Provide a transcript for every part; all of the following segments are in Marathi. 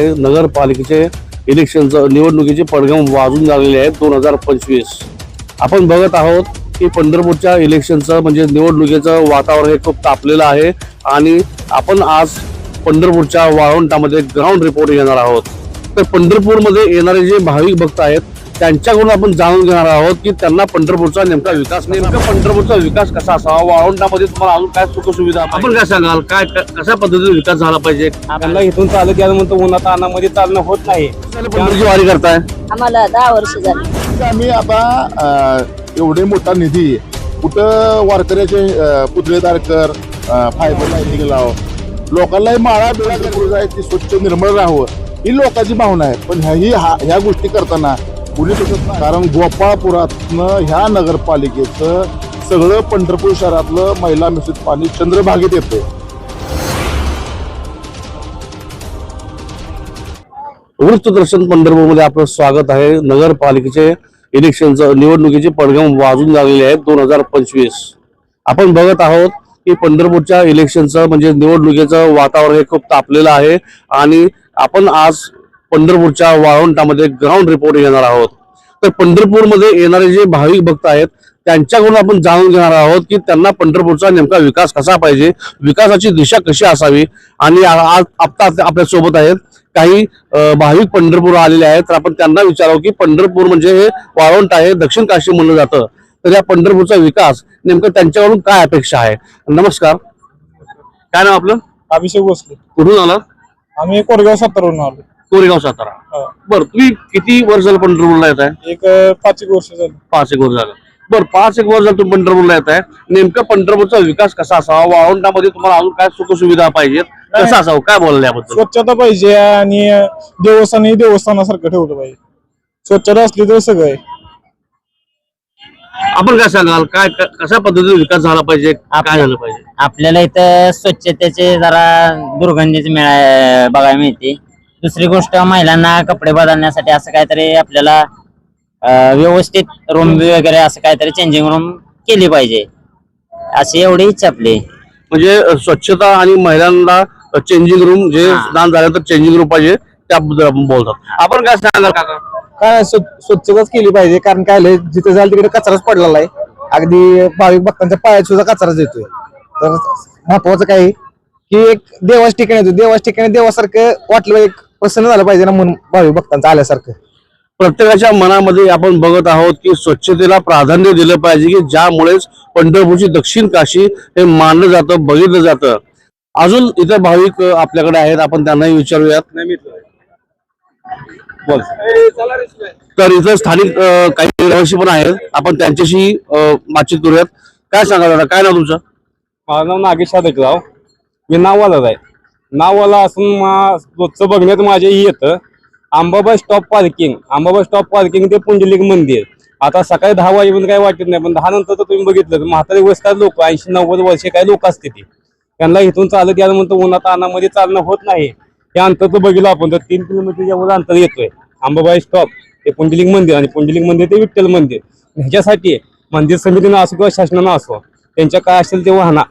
हे नगरपालिकेचे इलेक्शनचं निवडणुकीचे पडगम वाजून लागलेले आहेत दोन हजार पंचवीस. आपण बघत आहोत की पंढरपूरच्या इलेक्शनचं म्हणजे निवडणुकीचं वातावरण हे खूप तापलेलं आहे आणि आपण आज पंढरपूरच्या वाळवंटामध्ये ग्राउंड रिपोर्ट घेणार आहोत. तर पंढरपूरमध्ये येणारे जे भाविक भक्त आहेत त्यांच्याकडून आपण जाणून घेणार आहोत की त्यांना पंढरपूरचा नेमका विकास नेमका पंढरपूरचा विकास कसा असावा? वाळवंटामध्ये तुम्हाला अजून काय सुखसुविधा आपण काय सांगाल? काय कशा पद्धतीने विकास झाला पाहिजे? त्यांना इथून चालत यायला म्हणतो उन्हात अनामध्ये चालणं होत नाही. पंढरची वारी करताय? आम्हाला दहा वर्ष झाली. आम्ही आता एवढे मोठा निधी कुठं वारकऱ्याचे अ, पुतळेदार कर अ, फायबर लाईटिंग लाव लोकांनाही माळा बिळा ती स्वच्छ निर्मळ राहावं. ही लोकांची भावना आहे. पण ह्या ही हा- ह्या गोष्टी करताना. कारण गोपाळपुरातनं ह्या नगरपालिकेचं सगळं पंढरपूर शहरातलं महिला मिश्रित पाणी चंद्रभागेत येते वृत्तदर्शन पंढरपूरमध्ये आपलं स्वागत आहे. नगरपालिकेचे इलेक्शनचं निवडणुकीचे पडगम वाजून लागलेले आहेत दोन हजार पंचवीस. आपण बघत आहोत की पंढरपूरच्या इलेक्शनचं म्हणजे निवडणुकीचं वातावरण हे खूप तापलेलं आहे आणि आपण आज पंढरपूरच्या वाळवंटामध्ये ग्राउंड रिपोर्ट घेणार आहोत. तर पंढरपूरमध्ये येणारे जे भाविक भक्त आहेत त्यांच्याकडून आपण जाणून घेणार आहोत की त्यांना पंढरपूरचा नेमका विकास कसा पाहिजे विकासाची दिशा कशी असावी आणि आज आता आपल्यासोबत आहेत. काही भाविक पंढरपूर आलेले आहेत तर आपण त्यांना विचारावं की पंढरपूर म्हणजे हे वाळवंट आहे दक्षिण काशी म्हणलं जातं. तर या पंढरपूरचा विकास नेमकं त्यांच्याकडून काय अपेक्षा आहे? नमस्कार. काय नाव आपलं? अभिषेक भोसले. कुठून आला आम्ही कोरगाव सातारावरून आलो. कोरेगाव सातारा. हा. बरं तुम्ही किती वर्ष झालं पंढरपूरला येत आहे एक अं, पाच एक वर्ष झाली. पाच एक वर्ष झालं. बरं पाच एक वर्ष झालं तुम्ही पंढरपूरला येत आहे नेमकं पंढरपूरचा विकास कसा असावा? वाळवंटामध्ये तुम्हाला अजून काय सुखसुविधा पाहिजेत? कसं असावं? काय बोलले याबद्दल? स्वच्छता पाहिजे आणि देवस्थानही देवस्थानासारखं ठेवलं पाहिजे. स्वच्छता असली तर सगळं आहे. आपण काय सांगाल? काय क- कशा पद्धतीने विकास झाला पाहिजे? काय झालं पाहिजे? आपल्याला इथं स्वच्छतेचे जरा दुर्गंधीच मिळा बघायला मिळते. दुसरी गोष्ट महिलांना कपडे बदलण्यासाठी असं काहीतरी आपल्याला अं, व्यवस्थित रूम वगैरे असं काहीतरी चेंजिंग रूम केली पाहिजे. अशी एवढी इच्छा आपली. म्हणजे अ, स्वच्छता आणि महिलांना चेंजिंग रूम जे. स्नान झालं तर चेंजिंग रूम पाहिजे त्याबद्दल आपण बोलतात. आपण काय सांगाल काका? काय स्व- स्वच्छताच केली पाहिजे कारण काय झालंय, जिथे जाईल तिकडे कचराच पडलेला आहे. अगदी भाविक भक्तांच्या पायात सुद्धा कचराच येतोय. तर महत्वाचं काय आहे की एक देवाच ठिकाणी येतो देवाच ठिकाणी देवासारखं वाटलं एक प्रसन्न झालं पाहिजे ना म्हणून भाविक भक्तांचं आल्यासारखं. प्रत्येकाच्या मनामध्ये आपण बघत आहोत की स्वच्छतेला प्राधान्य दिलं पाहिजे की ज्यामुळेच पंढरपूरची दक्षिण काशी हे मानलं जातं बघितलं जातं. अजून इतर भाविक आपल्याकडे आहेत आपण त्यांनाही विचारूयात. बोल. तर इथं स्थानिक काही रहिवासी पण आहेत. आपण त्यांच्याशी बातचीत करूयात. काय सांगा दादा? काय नाव तुमचं? माझं नाव नागेश साधकराव मी नाववालाच आहे. नावाला असून मा- रोजचं बघण्यात माझ्याही येतं. Ambabai stop parking Ambabai stop parking ते पुंडलिक मंदिर. आता सकाळी दहा वाजेपर्यंत काही वाटत नाही पण दहा नंतर तर तुम्ही बघितलं तर म्हातारी वयस्कर लोक ऐंशी नव्वद वर्षे काही लोक असते ती. त्यांना इथून चालत यायला म्हणतो उन्हात अनामध्ये चालणं होत नाही. हे अंतर तर बघितलं आपण तर तीन किलोमीटर एवढं अंतर येतोय. आंबाबाई स्टॉप ते पुंडलिक मंदिर आणि पुंडलिक मंदिर ते विठ्ठल मंदिर. ह्याच्यासाठी मंदिर समितीनं असो किंवा शासनानं असो त्यांच्या काय असेल ते वाहना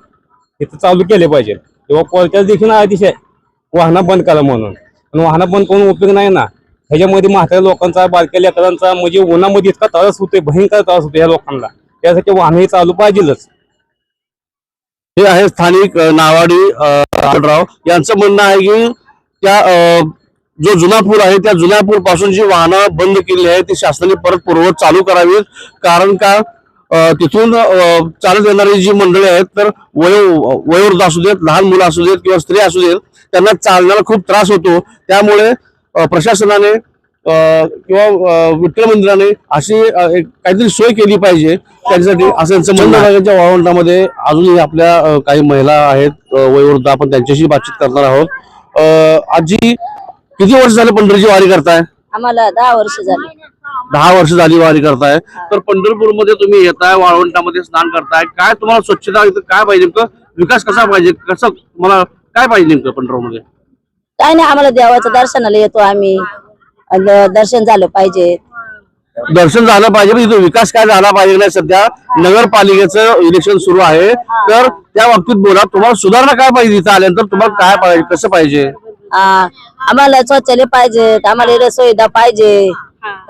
इथं चालू केले पाहिजे किंवा कोर्टात देखील अतिशय. वाहनं बंद करा म्हणून. पण वाहनं बंद करून उपयोग नाही ना. ह्याच्यामध्ये म्हाताऱ्या लोकांचा बारक्या लेकरांचा म्हणजे उन्हामध्ये इतका त्रास होतोय भयंकर त्रास होतो या लोकांना. त्यासाठी वाहनही चालू पाहिजेलच. हे आहे स्थानिक नावाडी अ, यांचं म्हणणं आहे की त्या जो जुना पूल आहे त्या जुन्या पूल पासून जी वाहनं बंद केली आहे ती शासनाने परत पूर्ववत चालू करावीत. कारण का? तिथून चालत येणारी जी मंडळी आहेत तर वयो वयोवृद्ध असू देत लहान मुलं असू देत किंवा स्त्री असू देत त्यांना चालण्याला खूप त्रास होतो. त्यामुळे प्रशासनाने किंवा विठ्ठल मंदिराने अशी एक काहीतरी सोय केली पाहिजे. त्याच्यासाठी असं यांचं म्हणणं वाळवंटामध्ये अजूनही आपल्या काही महिला आहेत वयोवृद्ध. आपण त्यांच्याशी बातचीत करणार आहोत. आजी किती वर्ष झाले पंढरीची वारी करताय? आम्हाला दहा वर्ष झाली. दहा वर्ष झाली वारी करताय. तर पंढरपूरमध्ये तुम्ही येताय वाळवंटामध्ये स्नान करताय. काय तुम्हाला स्वच्छता इथं काय पाहिजे नेमकं? विकास कसा पाहिजे? कसं मला काय पाहिजे नेमकं पंढरपूरमध्ये? काय नाही आम्हाला देवाचं दर्शनाला येतो आम्ही. अन दर्शन झालं पाहिजे. दर्शन झालं पाहिजे पण इथं विकास काय झाला पाहिजे नाही सध्या? नगरपालिकेचं इलेक्शन सुरू आहे. तर त्या बाबतीत बोला तुम्हाला सुधारणा काय पाहिजे इथं आल्यानंतर? तुम्हाला काय पाहिजे? कसं पाहिजे? आम्हाला शौचालय पाहिजेत आम्हाला सुविधा पाहिजे.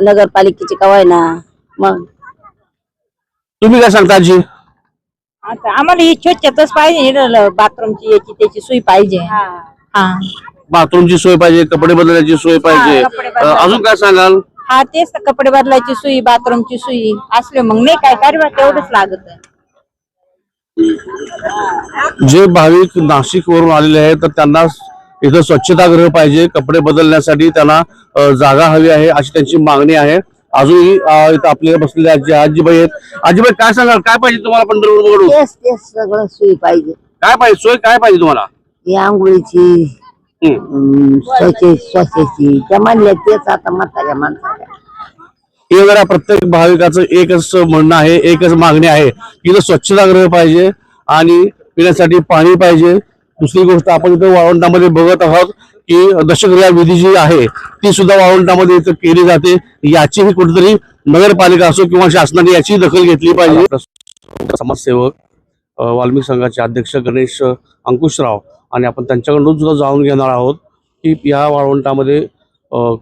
नगरपालिकेची कवाय ना मग. तुम्ही काय सांगता आजी? आता आम्हाला ही स्वच्छताच पाहिजे बाथरूमची याची त्याची सोय पाहिजे. हा. बाथरूमची सोय पाहिजे कपडे बदलण्याची सोय पाहिजे. हा, कपडे अ, बदलायची. अजून काय सांगाल? हा तेच तर कपडे बदलायची सोयी बाथरूमची सोयी. असले मग नाही काय कार्य तेवढंच लागत. जे भाविक नाशिक वरून आलेले आहेत तर त्यांना इथं स्वच्छतागृह पाहिजे कपडे बदलण्यासाठी त्यांना अ, जागा हवी आहे अशी त्यांची मागणी आहे. अजूनही अ, इथं आपल्याला बसलेले आजी आजीबाई आहेत. आजीबाई काय सांगाल? काय पाहिजे तुम्हाला पंढरपूर तेच तेच सगळं सोयी पाहिजे. काय पाहिजे? सोय काय पाहिजे तुम्हाला? ही आंघोळीची हम्म. त्या म्हणल्या तेच आता म्हाताऱ्या माणसाच्या हे जरा प्रत्येक भाविकाचं एकच म्हणणं आहे एकच मागणी आहे की इथं स्वच्छतागृह पाहिजे आणि पिण्यासाठी पाणी पाहिजे. दुसरी गोष्ट आपण इथं वाळवंटामध्ये बघत आहोत की दशक्रिया विधी जी आहे ती सुद्धा वाळवंटामध्ये इथं केली जाते. याचीही कुठेतरी नगरपालिका असो किंवा शासनाने याची दखल घेतली पाहिजे. समाजसेवक वाल्मिक संघाचे अध्यक्ष गणेश अंकुशराव आणि आपण त्यांच्याकडून सुद्धा जाणून घेणार आहोत की या वाळवंटामध्ये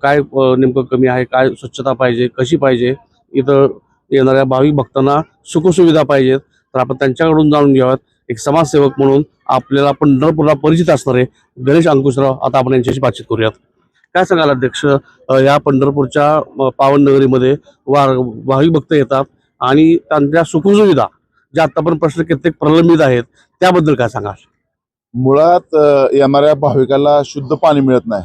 काय नेमकं कमी आहे काय स्वच्छता पाहिजे कशी पाहिजे इथं येणाऱ्या भाविक भक्तांना सुखसुविधा पाहिजेत. तर आपण त्यांच्याकडून जाणून घ्याव्यात एक समाजसेवक म्हणून आपल्याला पंढरपूरला परिचित असणारे गणेश अंकुशराव आता आपण यांच्याशी बातचीत करूयात. काय सांगाल अध्यक्ष? या पंढरपूरच्या पावननगरीमध्ये वा भाविक भक्त येतात आणि त्यांच्या सुखसुविधा ज्या आतापर्यंत प्रश्न कित्येक प्रलंबित आहेत त्याबद्दल काय सांगाल? मुळात येणाऱ्या भाविकाला शुद्ध पाणी मिळत नाही.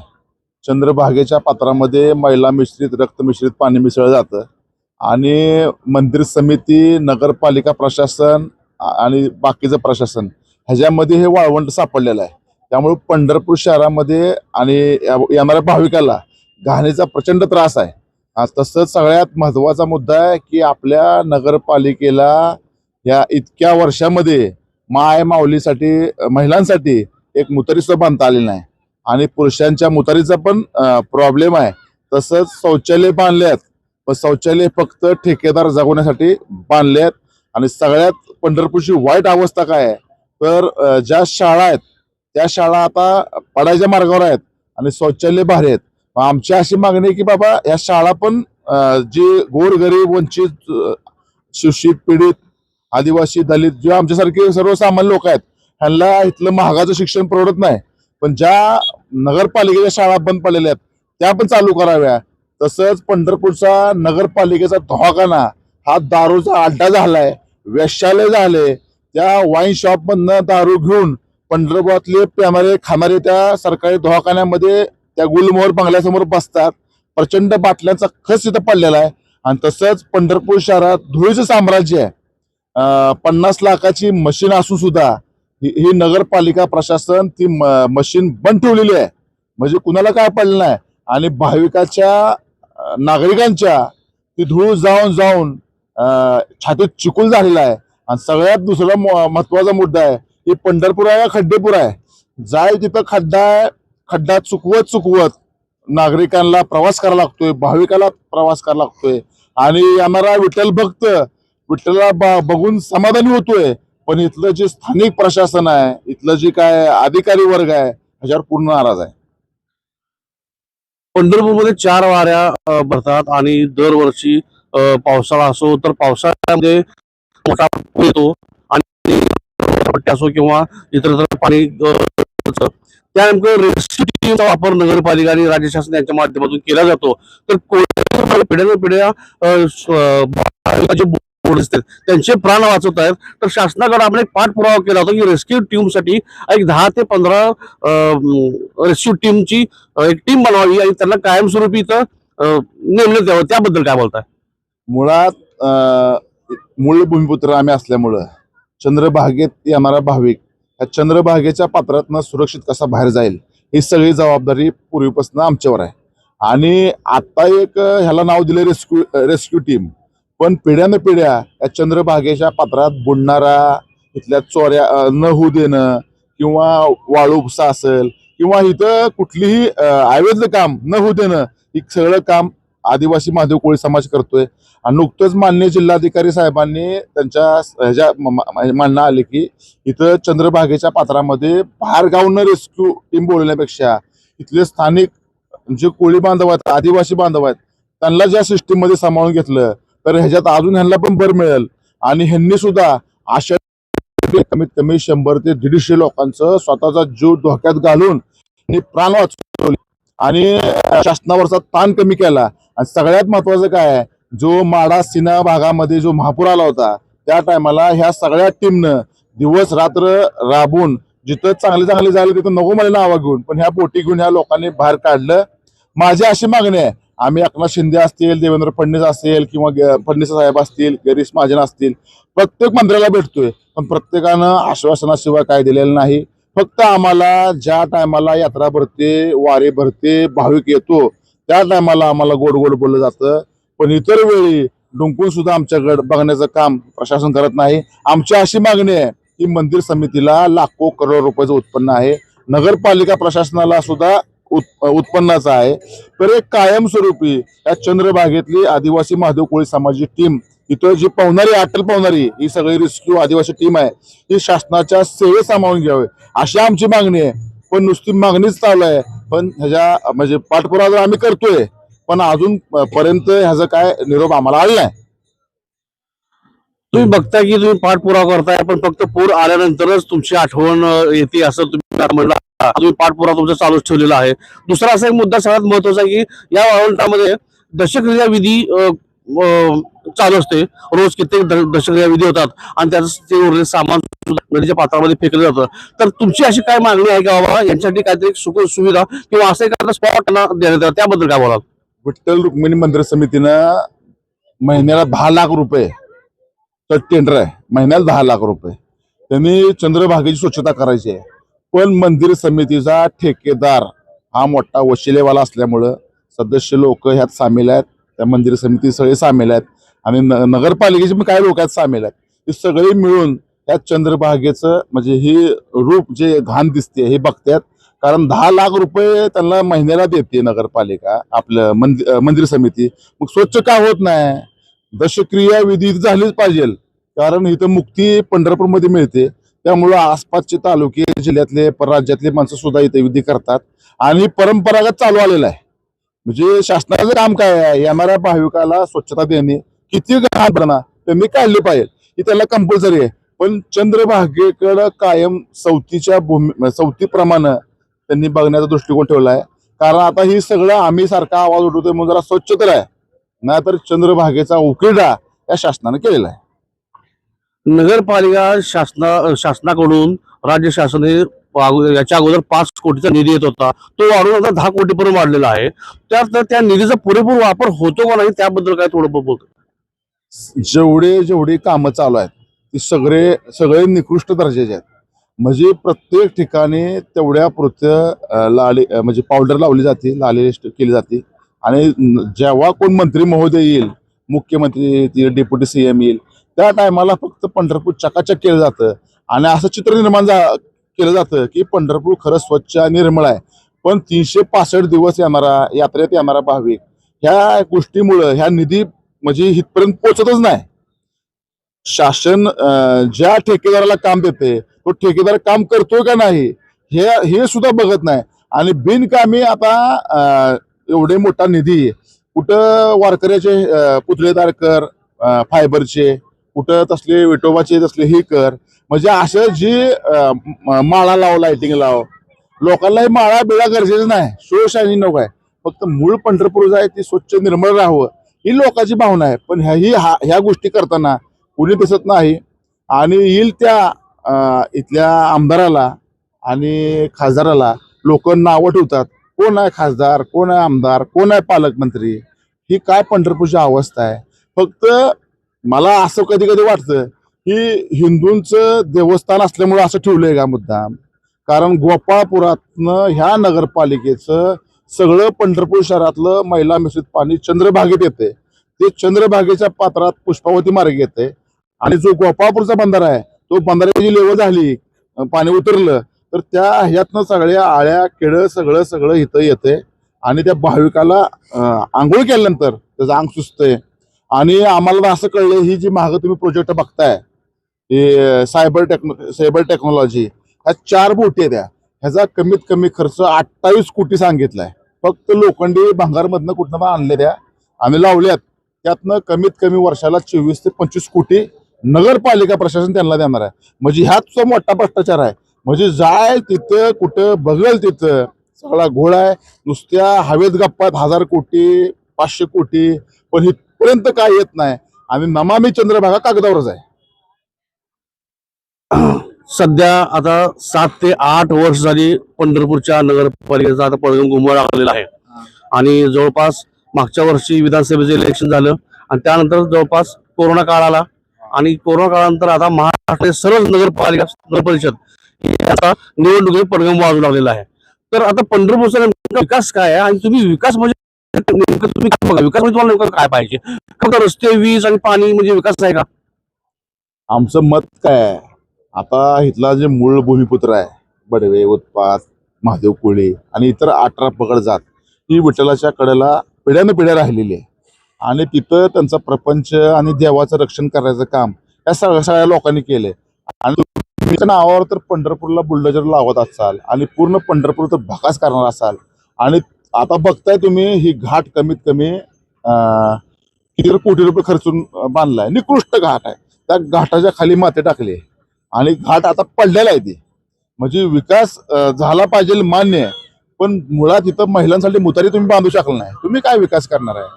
चंद्रभागेच्या पात्रामध्ये मैला मिश्रित रक्त मिश्रित पाणी मिसळलं जातं. आणि मंदिर समिती नगरपालिका प्रशासन आणि बाकीचं प्रशासन. ह्याच्यामध्ये हे वाळवंट सापडलेलं आहे. त्यामुळे पंढरपूर शहरामध्ये आणि या- येणाऱ्या भाविकाला घाणीचा प्रचंड त्रास आहे. तसंच सगळ्यात महत्त्वाचा मुद्दा आहे की आपल्या नगरपालिकेला या इतक्या वर्षामध्ये माय माऊलीसाठी महिलांसाठी एक मुतारीसुद्धा बांधता आलेलं नाही. आणि पुरुषांच्या मुतारीचा पण प्रॉब्लेम आहे. तसंच शौचालय बांधले आहेत पण शौचालय फक्त ठेकेदार जगवण्यासाठी बांधले आहेत आणि सगळ्यात पंढरपूरची वाईट अवस्था काय आहे? तर ज्या शाळा आहेत त्या शाळा आता पडायच्या मार्गावर आहेत आणि शौचालय भारी आहेत. मग आमची अशी मागणी आहे की बाबा या शाळा पण जे जी गोरगरीब वंचित अ, शोषित पीडित आदिवासी दलित जे आमच्यासारखे सर्वसामान्य लोक आहेत ह्यांना इथलं महागाचं शिक्षण परवडत नाही. पण ज्या नगरपालिकेच्या शाळा बंद पडलेल्या आहेत त्या पण चालू कराव्या. तसंच पंढरपूरचा नगरपालिकेचा दवाखाना हा दारूचा अड्डा झालाय वेश्यालय झाले त्या वाईन शॉप मधनं दारू घेऊन पंढरपुरातले प्यामारे खामारे त्या सरकारी दवाखान्यामध्ये त्या गुलमोहर बंगल्यासमोर बसतात. प्रचंड बाटल्यांचा खस इथं पडलेला आहे. आणि तसंच पंढरपूर शहरात धुळीचं साम्राज्य आहे. पन्नास लाखाची मशीन असून सुद्धा ही नगरपालिका प्रशासन ती मशीन बंद ठेवलेली आहे. म्हणजे कुणाला काय पडलं नाही. आणि भाविकाच्या नागरिकांच्या ती धूळ जाऊन जाऊन छातीत चिकूल झालेला आहे. आणि सगळ्यात दुसरा महत्त्वाचा मुद्दा आहे की पंढरपूर आहे का खड्डेपूर आहे? जाय तिथं खड्डा आहे खड्डा चुकवत चुकवत नागरिकांना प्रवास करावा लागतोय भाविकाला प्रवास करावा लागतोय. आणि येणारा विठ्ठल भक्त विठ्ठला बघून समाधानी होतोय. पण इथलं जे स्थानिक प्रशासन आहे इथलं जे काय अधिकारी वर्ग आहे ह्याच्यावर पूर्ण नाराज आहे. पंढरपूरमध्ये चार वाऱ्या भरतात आणि दरवर्षी पावसाळा असो तर पावसाळ्यामध्ये मोठा येतो आणि असो किंवा इतर पाणी अ, त्या नेमकं रेस्क्यू वापर नगरपालिका आणि राज्य शासन यांच्या माध्यमातून केला जातो. तर कोणत्या पिढ्या पिढ्या त्यांचे प्राण वाचवत आहेत. तर शासनाकडे आपण एक पाठपुरावा केला होता की रेस्क्यू टीमसाठी एक दहा ते पंधरा रेस्क्यू टीमची एक टीम बनवावी आणि त्यांना कायमस्वरूपी इथं नेमण्यात यावं. त्याबद्दल काय बोलताय? मुळात मूळ भूमिपुत्र आम्ही असल्यामुळं चंद्रभागेत येणारा भाविक या चंद्रभागेच्या पात्रातनं सुरक्षित कसा बाहेर जाईल ही सगळी जबाबदारी पूर्वीपासून आमच्यावर आहे. आणि आता एक ह्याला नाव दिले रेस्क्यू रेस्क्यू टीम. पण पिढ्यानं पिढ्या या चंद्रभागेच्या पात्रात बुडणारा इथल्या चोऱ्या न होऊ देणं किंवा वाळू असेल किंवा इथं कुठलीही अं, अवैध काम न होऊ देणं ही सगळं काम आदिवासी महादेव कोळी समाज करतोय. आणि नुकतंच मान्य जिल्हाधिकारी साहेबांनी त्यांच्या ह्याच्या म- म्हणजे म्हणणं आले की इथं चंद्रभागेच्या पात्रामध्ये बाहेर गावनं रेस्क्यू टीम बोलवण्यापेक्षा इथले स्थानिक जे कोळी बांधव आहेत आदिवासी बांधव आहेत त्यांना ज्या सिस्टीममध्ये सामावून घेतलं तर ह्याच्यात अजून ह्यांना पण भर मिळेल. आणि ह्यांनी सुद्धा अशा कमीत कमी शंभर ते दीडशे लोकांचं स्वतःचा जीव धोक्यात घालून प्राण वाचवले. आणि शासनावरचा ताण कमी केला. आणि सगळ्यात महत्वाचं काय आहे जो माडा सिना भागामध्ये जो महापूर आला होता त्या टायमाला ह्या सगळ्या टीमनं दिवस रात्र राबून जिथं चांगले चांगले झाले तिथं नको मला नावं घेऊन पण ह्या पोटी घेऊन ह्या लोकांनी बाहेर काढलं. माझी अशी मागणी आहे आम्ही एकनाथ शिंदे असतील देवेंद्र फडणवीस असेल किंवा फडणवीस साहेब असतील गिरीश महाजन असतील प्रत्येक मंत्र्याला भेटतोय पण प्रत्येकानं आश्वासनाशिवाय काय दिलेलं नाही. फक्त आम्हाला ज्या टायमाला यात्रा भरते वारे भरते भाविक येतो त्या टायमाला आम्हाला गोड गोड बोललं जातं. पण इतर वेळी डुंकून सुद्धा आमच्याकडे बघण्याचं काम प्रशासन करत नाही. आमची अशी मागणी आहे की मंदिर समितीला लाखो करोड रुपयाचं उत्पन्न आहे. नगरपालिका प्रशासनाला सुद्धा उत- उत्पन्नाचं आहे. तर एक कायमस्वरूपी या चंद्रभागेतली आदिवासी महादेव कोळी समाजाची टीम इथं जी पावणारी अटल पावणारी ही सगळी रेस्क्यू आदिवासी टीम आहे ही शासनाच्या सेवेत सामावून घ्यावी अशी आमची मागणी आहे. पण नुसती मागणीच चालू आहे. पण ह्याच्या म्हणजे पाठपुरावा जर आम्ही करतोय पण अजून पर्यंत ह्याचा काय निरोप आम्हाला आला नाही. तुम्ही बघताय की तुम्ही पाठपुरावा करताय पण फक्त पूर आल्यानंतरच तुमची आठवण येते असं तुम्ही आता म्हणला. तुम्ही पाठपुरावा तुमचा चालूच ठेवलेला आहे. दुसरा असा एक मुद्दा सगळ्यात महत्त्वाचा की या वाळवंटामध्ये दशक्रिया विधी चालू असते. रोज कित्येक द- विधी होतात आणि त्याचं ते उरलेलं सामान नदीच्या पात्रामध्ये फेकलं जातं. तर तुमची अशी काय मागणी आहे का बाबा यांच्यासाठी काहीतरी सुख सुविधा किंवा असं एखादा स्पॉट त्यांना देण्यात यावं त्याबद्दल काय बोलाल? विठ्ठल रुक्मिणी मंदिर समितीनं महिन्याला दहा लाख रुपये तर टेंडर आहे. महिन्याला दहा लाख रुपये. त्यांनी चंद्रभागेची स्वच्छता करायची आहे. पण मंदिर समितीचा ठेकेदार हा मोठा वशिलेवाला असल्यामुळं सदस्य लोक ह्यात सामील आहेत. त्या मंदिर समिती सगळे सामील आहेत. आणि न- नगरपालिकेचे पण काही लोक आहेत सामील आहेत. हे सगळे मिळून त्या चंद्रभागेचं म्हणजे हे रूप जे घाण दिसते हे बघतात कारण दहा लाख रुपये त्यांना महिन्याला देते नगरपालिका आपलं मंदिर मंदिर समिती. मग स्वच्छ का होत नाही? दशक्रिया विधी झालीच पाहिजे. कारण इथं मुक्ती पंढरपूरमध्ये मिळते. त्यामुळं आसपासचे तालुके जिल्ह्यातले परराज्यातले माणसं सुद्धा इथे विधी करतात. आणि परंपरागत चालू आलेलं आहे. म्हणजे शासनाचं काम काय आहे येणाऱ्या भाविकाला स्वच्छता देणे किती घाबरणा त्यांनी काढली पाहिजे. ही त्याला कंपल्सरी आहे. पण चंद्रभागेकडं कायम सवतीच्या भूमी म्हणजे सवतीप्रमाणे त्यांनी बघण्याचा दृष्टिकोन ठेवला आहे. कारण आता ही सगळं आम्ही सारखा आवाज उठवतोय म्हणून जरा स्वच्छ तर आहे. नाहीतर चंद्रभागेचा उकिरडा या शासनाने केलेला आहे. नगरपालिका शासना शासनाकडून राज्य शासन हे याच्या अगोदर पाच कोटीचा निधी येत होता. तो वाढून आता दहा कोटीपर्यंत वाढलेला आहे. त्यात त्या निधीचा पुरेपूर वापर होतो का नाही त्याबद्दल काय थोडं बोल जेवढे जेवढे कामं चालू आहेत ती सगळे सगळे निकृष्ट दर्जाचे आहेत. म्हणजे प्रत्येक ठिकाणी तेवढ्या पुरतं लाली म्हणजे पावडर लावली जाते लाली केली जाते. आणि जेव्हा कोण मंत्री महोदय येईल मुख्यमंत्री येतील डेप्युटी सीएम येईल त्या टायमाला फक्त पंढरपूर चकाचक केलं जातं. आणि असं चित्र निर्माण केलं जातं की पंढरपूर खरं स्वच्छ आणि निर्मळ आहे. पण तीनशे पासष्ट दिवस येणारा यात्रेत येणारा भाविक ह्या गोष्टीमुळं ह्या निधी म्हणजे इथपर्यंत पोचतच नाही. शासन ज्या ठेकेदाराला काम देते तो ठेकेदार काम करतोय का नाही हे हे सुद्धा बघत नाही. आणि बिनकामी आता एवढे मोठा निधी कुठं वारकऱ्याचे पुतळेदारकर फायबरचे कुठं तसले विटोबाचे तसले हे कर. म्हणजे असं जी माळा लाव लायटिंग लाव लोकांनाही माळा बिळा गरजेचं नाही. सोयशाही नको आहे. फक्त मूळ पंढरपूर जे आहे ती स्वच्छ निर्मळ राहावं ही लोकांची भावना आहे. पण ह्या ही हा- ह्या गोष्टी करताना कुणी दिसत नाही. आणि येईल त्या इथल्या आमदाराला आणि खासदाराला लोक नावं ठेवतात. कोण आहे खासदार कोण आहे आमदार कोण आहे पालकमंत्री? ही काय पंढरपूरची अवस्था आहे? फक्त मला असं कधी कधी वाटतं की हिंदूंचं देवस्थान असल्यामुळे असं ठेवलंय का मुद्दाम? कारण गोपाळपुरातनं ह्या नगरपालिकेचं सगळं पंढरपूर शहरातलं महिला मिश्रित पाणी चंद्रभागेत येते ते चंद्रभागेच्या पात्रात पुष्पावती मार्ग येते आणि जो गोपाळपूरचा बंधारा आहे तो बंधाऱ्याची लेवल झाली पाणी उतरलं तर त्या ह्यातनं सगळ्या आळ्या केळं सगळं सगळं इथं येते आणि त्या भाविकाला आंघोळ केल्यानंतर त्याचं अंग सुचतंय आणि आम्हाला असं कळलं ही जी मागं तुम्ही प्रोजेक्ट बघताय हे सायबर टेक्नो सायबर टेक्नॉलॉजी ह्या चार बोटी आहेत त्या. ह्याचा कमीत कमी खर्च अठ्ठावीस कोटी सांगितलाय. फक्त लोखंडी भांगारमधनं कुठनं पण आणले त्या. आम्ही लावल्यात. त्यातनं कमीत कमी वर्षाला चोवीस ते पंचवीस कोटी नगरपालिका प्रशासन त्यांना देणार आहे. म्हणजे ह्याच मोठा भ्रष्टाचार आहे. म्हणजे जाय तिथं कुठं बघेल तिथं. सगळा घोळा आहे. नुसत्या हवेत गप्पात हजार कोटी पाचशे कोटी. पण ही इथपर्यंत काय येत नाही. आम्ही नमामी चंद्रभागा कागदावरच आहे. सध्या आता सात ते आठ वर्ष झाली पंढरपूरच्या नगरपालिकेचा आता पडगम गुंबळ लागलेला आहे. आणि जवळपास मागच्या वर्षी विधानसभेचं इलेक्शन झालं आणि त्यानंतर जवळपास कोरोना काळ आला. आणि कोरोना काळानंतर आता महाराष्ट्र सर्व नगरपालिका नगर परिषद ही आता निवडणुकीत पडगम वाजू लागलेला आहे. तर आता पंढरपूरचा विकास काय आहे आणि तुम्ही विकास म्हणजे नेमकं तुम्ही काय बघा विकास म्हणजे तुम्हाला नेमकं काय पाहिजे? फक्त रस्ते वीज आणि पाणी म्हणजे विकास आहे का? आमचं मत काय? आहे आता इथला जे मूळ भूमिपुत्र आहे बडवे उत्पात महादेव कोळी आणि इतर अठरा पगड जात ही विठ्ठलाच्या कडेला पिढ्यानं पिढ्या राहिलेली आहे. आणि तिथं त्यांचा प्रपंच आणि देवाचं रक्षण करायचं काम या सगळ्या सगळ्या लोकांनी केलंय. आणि तुम्ही नावावर तर पंढरपूरला बुलडोजर लावत असाल आणि पूर्ण पंढरपूर तर भकास करणार असाल आणि आता बघताय तुम्ही ही घाट कमीत कमी किती कोटी रुपये खर्चून बांधलाय. निकृष्ट घाट आहे. त्या घाटाच्या खाली माती टाकली. आणि घाट आता पडलेला आहे ती. म्हणजे विकास झाला पाहिजे मान्य पण मुळात इथं महिलांसाठी मुतारी तुम्ही बांधू शकला नाही. तुम्ही काय विकास करणार आहे?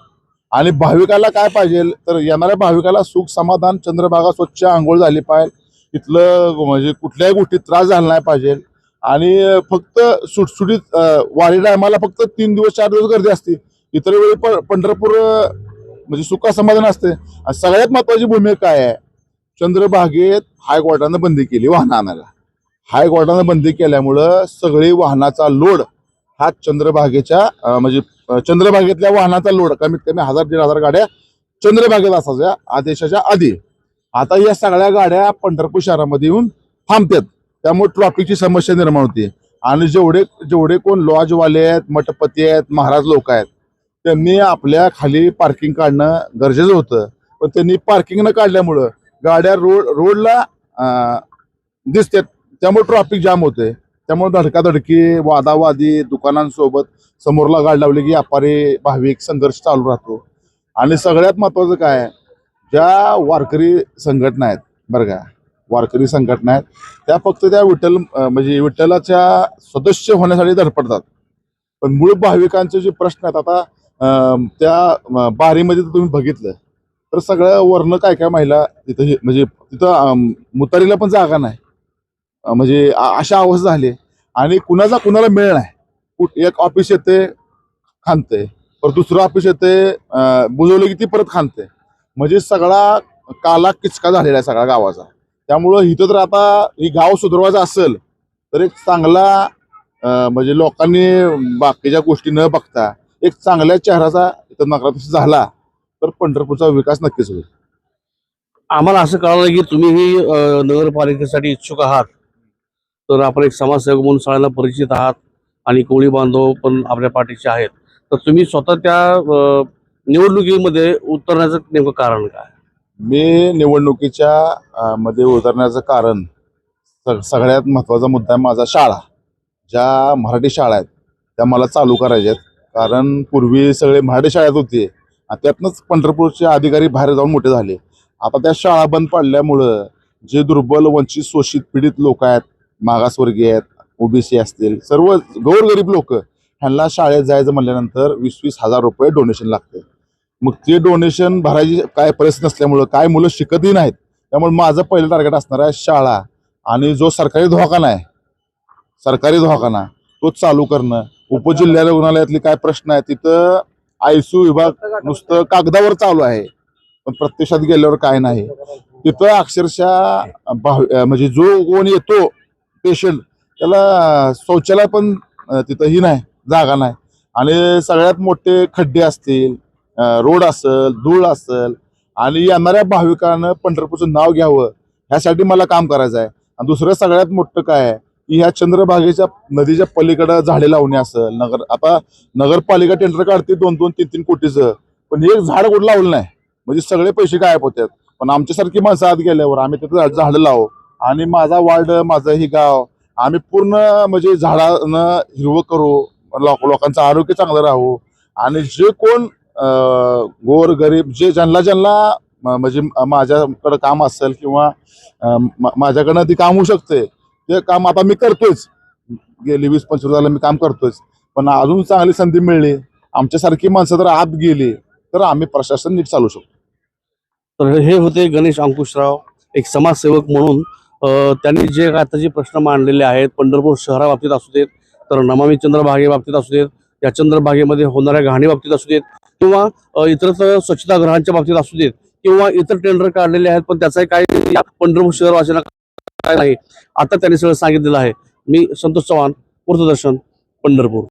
आणि भाविकाला काय पाहिजे? तर येणाऱ्या भाविकाला सुख समाधान चंद्रभागा स्वच्छ आंघोळ झाली पाहिजे. इथलं म्हणजे कुठल्याही गोष्टीत त्रास झाला नाही पाहिजे. आणि फक्त सुटसुटीत वारी टायमाला फक्त तीन दिवस चार दिवस गर्दी असते. इतर वेळी प- पंढरपूर म्हणजे सुखा समाधान असते. आणि सगळ्यात महत्वाची भूमिका काय आहे? चंद्रभागेत हायकोर्टानं बंदी केली वाहन आणायला हायकोर्टानं बंदी केल्यामुळं सगळी वाहनाचा लोड हा चंद्रभागेच्या म्हणजे चंद्रभागेतल्या वाहनाचा लोड कमीत कमी हजार दीड हजार गाड्या चंद्रभागेत असायच्या आदेशाच्या आधी. आता या सगळ्या गाड्या पंढरपूर शहरामध्ये येऊन थांबतात. त्यामुळे ट्रॉफिकची समस्या निर्माण होते. आणि जेवढे जेवढे कोण लॉजवाले आहेत मठपती आहेत महाराज लोक आहेत त्यांनी आपल्या खाली पार्किंग काढणं गरजेचं होतं. पण त्यांनी पार्किंग न काढल्यामुळं गाड्या रोड रोडला दिसतात. त्यामुळे ट्रॉफिक जाम होते त्यामुळे धडकाधडकी वादावादी दुकानांसोबत समोरला गाडी लावली की व्यापारी भाविक संघर्ष चालू राहतो. आणि सगळ्यात महत्वाचं काय? ज्या वारकरी संघटना आहेत बरं का? वारकरी संघटना आहेत. त्या फक्त त्या विठ्ठल म्हणजे विठ्ठलाच्या सदस्य होण्यासाठी धडपडतात. पण मूळ भाविकांचे जे प्रश्न आहेत आता त्या बारीमध्ये तुम्ही बघितलं. तर सगळं वर्ण काय काय महिला तिथं हे- म्हणजे तिथं मुतारीला पण जागा नाही. म्हणजे अशा अवस्था झाली आणि कुणाचा कुणाला मेळ नाही. कुठ- एक ऑफिस येते खांदते. परत दुसरं ऑफिस येते बुजवलं की ती परत खांदते. म्हणजे सगळा काला किचका झालेला आहे सगळ्या गावाचा. त्यामुळं इथं तर आता ही गाव सुधारवायचं असेल तर एक चांगला म्हणजे लोकांनी बाकीच्या गोष्टी न बघता एक चांगल्या चेहऱ्याचा इथं नकारात्मक झाला तर पंढरपूरचा विकास नक्कीच होईल. आम्हाला असं कळालं की तुम्हीही ही नगरपालिकेसाठी इच्छुक आहात. तर आपण एक समाजसेवक म्हणून सगळ्यांना परिचित आहात आणि कोळी बांधव पण आपल्या पाठीचे आहेत. तर तुम्ही स्वतः त्या निवडणुकीमध्ये उतरण्याचं नेमकं कारण काय? मी निवडणुकीच्या मध्ये उतरण्याचं कारण स- सगळ्यात महत्त्वाचा मुद्दा आहे माझा शाळा. ज्या मराठी शाळा आहेत त्या मला चालू करायच्या आहेत. कारण पूर्वी सगळे मराठी शाळेत होते आणि त्यातनंच पंढरपूरचे अधिकारी बाहेर जाऊन मोठे झाले. आता त्या शाळा बंद पडल्यामुळं जे दुर्बल वंचित शोषित पीडित लोक आहेत मागासवर्गीय आहेत ओबीसी असतील सर्व गोरगरीब लोक ह्यांना शाळेत जायचं म्हणल्यानंतर वीस वीस हजार रुपये डोनेशन लागते. मग ते डोनेशन भरायची काय परिस्थिती नसल्यामुळं काय मुलं शिकतही नाहीत. त्यामुळे माझं पहिलं टार्गेट असणार आहे शाळा. आणि जो सरकारी दवाखाना आहे सरकारी दवाखाना तो चालू करणं. उपजिल्हा रुग्णालयातले काय प्रश्न आहे तिथं आयसीयू विभाग नुसतं कागदावर चालू आहे. पण प्रत्यक्षात गेल्यावर काय नाही. तिथं अक्षरशः म्हणजे जो कोण येतो पेशंट त्याला शौचालय पण तिथं ही नाही जागा नाही. आणि सगळ्यात मोठे खड्डे असतील रोड असेल धूळ असेल आणि येणाऱ्या भाविकानं पंढरपूरचं नाव घ्यावं ह्यासाठी मला काम करायचं आहे. आणि दुसरं सगळ्यात मोठं काय आहे की ह्या चंद्रभागेच्या नदीच्या पलीकडं झाडे लावणे असेल नगर आता नगरपालिका टेंडर काढते दोन दोन तीन तीन कोटीचं पण एक झाड कुठं लावलं नाही. म्हणजे सगळे पैसे गायब होतात. पण आमच्यासारखी माणसं आत गेल्यावर आम्ही तिथं झाड- झाडं लावू. आणि माझा वार्ड माझं ही गाव आम्ही पूर्ण म्हणजे झाडानं हिरवं करू लोक लोकांचं आरोग्य चांगलं राहू. आणि जे कोण गोर गरीब जे ज्यांना ज्यांना म्हणजे माझ्याकडं काम असेल किंवा माझ्याकडनं ती काम होऊ शकते ते काम आता मी करतोयच. गेली वीस पंचवीस झालं मी काम करतोयच. पण अजून चांगली संधी मिळली आमच्यासारखी माणसं जर आत गेली तर आम्ही प्रशासन नीट चालू शकतो. तर हे होते गणेश अंकुशराव एक समाजसेवक म्हणून. त्यांनी जे आता जे प्रश्न मांडलेले आहेत पंढरपूर शहराबाबतीत असू देत तर नमामी चंद्रभागे बाबतीत असू देत या चंद्रभागेमध्ये होणाऱ्या घाणी बाबतीत असू देत किंवा अ, इतरत्र स्वच्छतागृहांच्या बाबतीत असू देत किंवा इतर टेंडर काढलेले आहेत पण त्याचाही काही पंढरपूर पंढरपूर शहरवासियांना काय नाही. आता त्यांनी सगळं सांगितलेलं आहे. मी संतोष चव्हाण पूर्तदर्शन पंढरपूर.